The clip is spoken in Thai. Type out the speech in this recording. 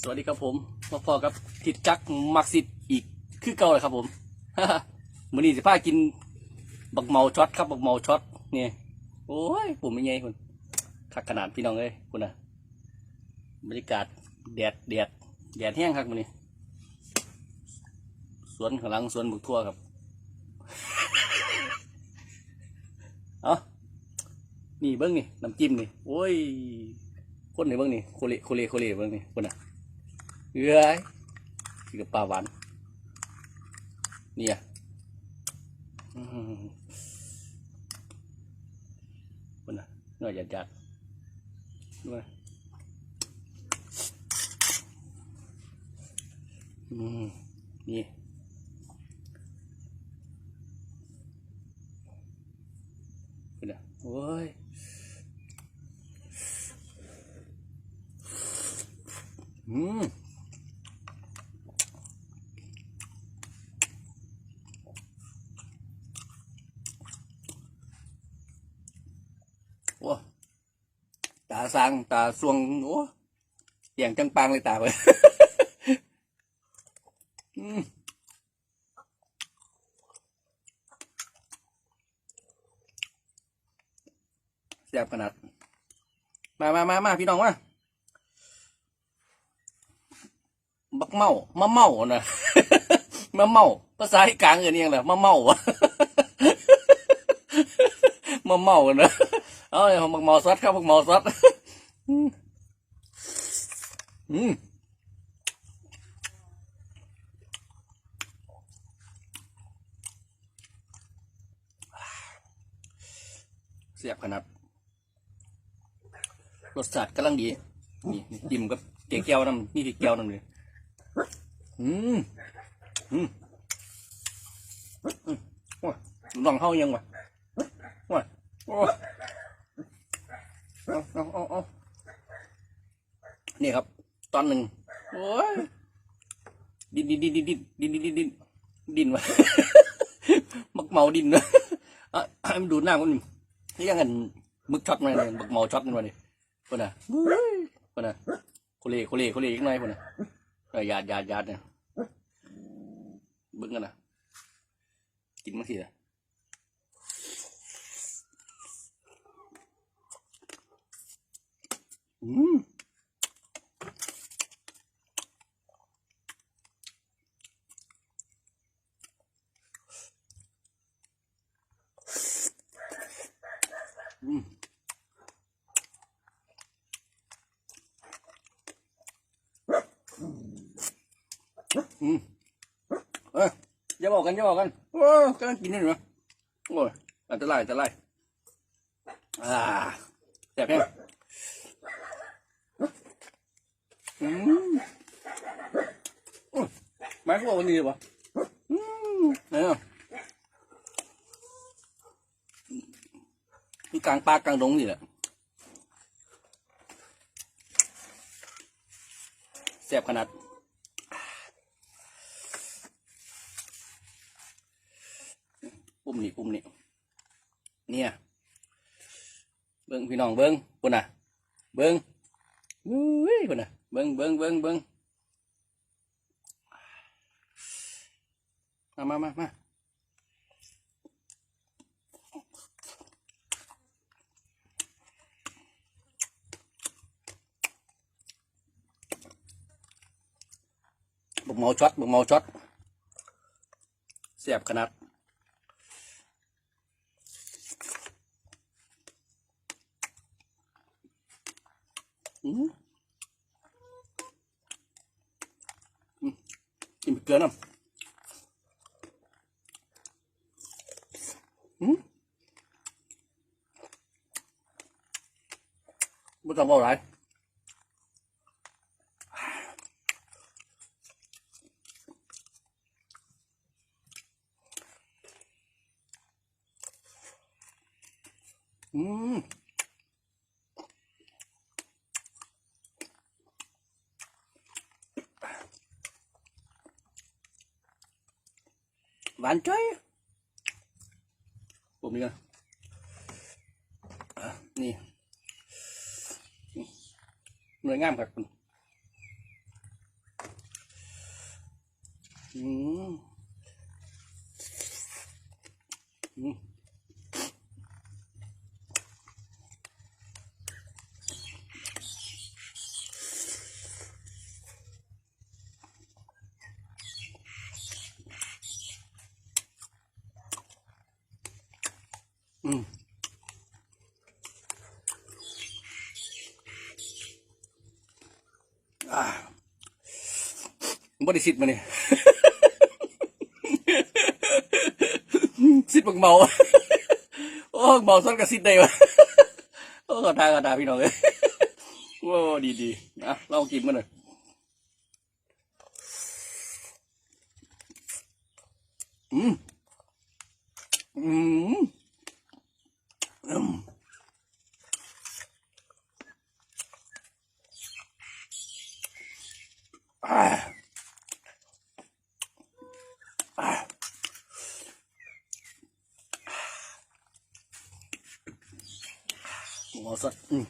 สวัสดีครับผมมาพอกับทิดจักมักสิทธิ์อีกคือเก่าเลยครับผมมือนี้สิพากินบักเมาช็อตครับบักเมาช็อตเนี่ยโอ้ยผมไม่ไงคุณคักขนาดพี่น้องเอ้ยคุณนะบรรยากาศแดดแดดแดดแห้งครับมื้อนี้สวนข้างหลังสวนบุกทั่วครับเอานี่เบิ้งนี่น้ำจิ้มนี่โอ้ยคนนี่เบิ้งนี่โคเลโคเลโคเลเบิ้งนี่คนน่ะเอ้ยคือกับปลาหวานเนี่ยอื้อหือคนน่ะ Rồi. Kepawan. Nih ya. Benar. Nah, jajak. Benar. Hmm. Nih. Benar. Woi. Mmm. โอ้ตาสางตาสวงโอ้อย่างจังปังเลยตาไปอืมแซ่บขนาด มามามามาพี่น้องมาบักเมามะเมานะมะเมา ภาษาอีกลางเอินยังแหละมะเมาอะมะเมานะ เอาเลยบักเมาซัดครับบักเมาซัดอืมเสียบขนาดรสชาติกำลังดี นี่จิ้มกับเกี๊ยวน้ำนี่ที่เกี๊ยวน้ำเลยอืมอืมอืมโอ้ยลองเข้ายังวะโอ้ยโอ้ เอาเอาเอาเอานี่ครับ ตอนหนึ่งโอ้ยดินดินดินดินดินดินดินดินดินดินวะมักเมาดินวะอะให้มันดูดหน้ามันนี่ยังไงมึกช็อตมาเลยบักเมาช็อตมันมาเลยคนน่ะคนน่ะโคเล่โคเล่โคเล่อีกหน่อยคนน่ะเออหยาดหยาดหยาดเนี่ยเบึ้งกันนะกินมาสิละ อืมอืมอืมเอ้ยอย่าบอกกันอย่าบอกกันโอ้ยกำลังกินนี่หนูโอ้ยอันตรายอันตรายอ่าแสบแห้ง อืมโอ้ยไม้ก็บอกวันนี้เลยวะอืมเนี่ยที่กลางปากลางดงนี่แหละแสบขนาดปุ่มนี่ปุ่มนี่เนี่ย เบิ้งพี่น้องเบิ้งปุ่นน่ะ เบิ้งอุ้ยปุ่นน่ะ bưng bưng bưng bưng. Mà mà mà mà bụng mau chót, bụng mau chót. เสียบขนาด ừ. Tìm ướn không? Ừ. Bữa trong vào lại Mmm. 완 쩔? 뭡니까? 아, nè, người ngam thật ừ. ừ. อืมอ่ามครับคุณอืมอืมอืมอ่าบริสิทธิ์มาเนี่ยสิทธิ์บักเมา โอ้เมาซ้อนกับสิทธิ์ได้วะโอ้ขอทาขอทาพี่น้องเลยโอ้ดีดีอะลองกินมันหน่อยอืมอืมอืมอ่าอ่า หมอสัตว์อืม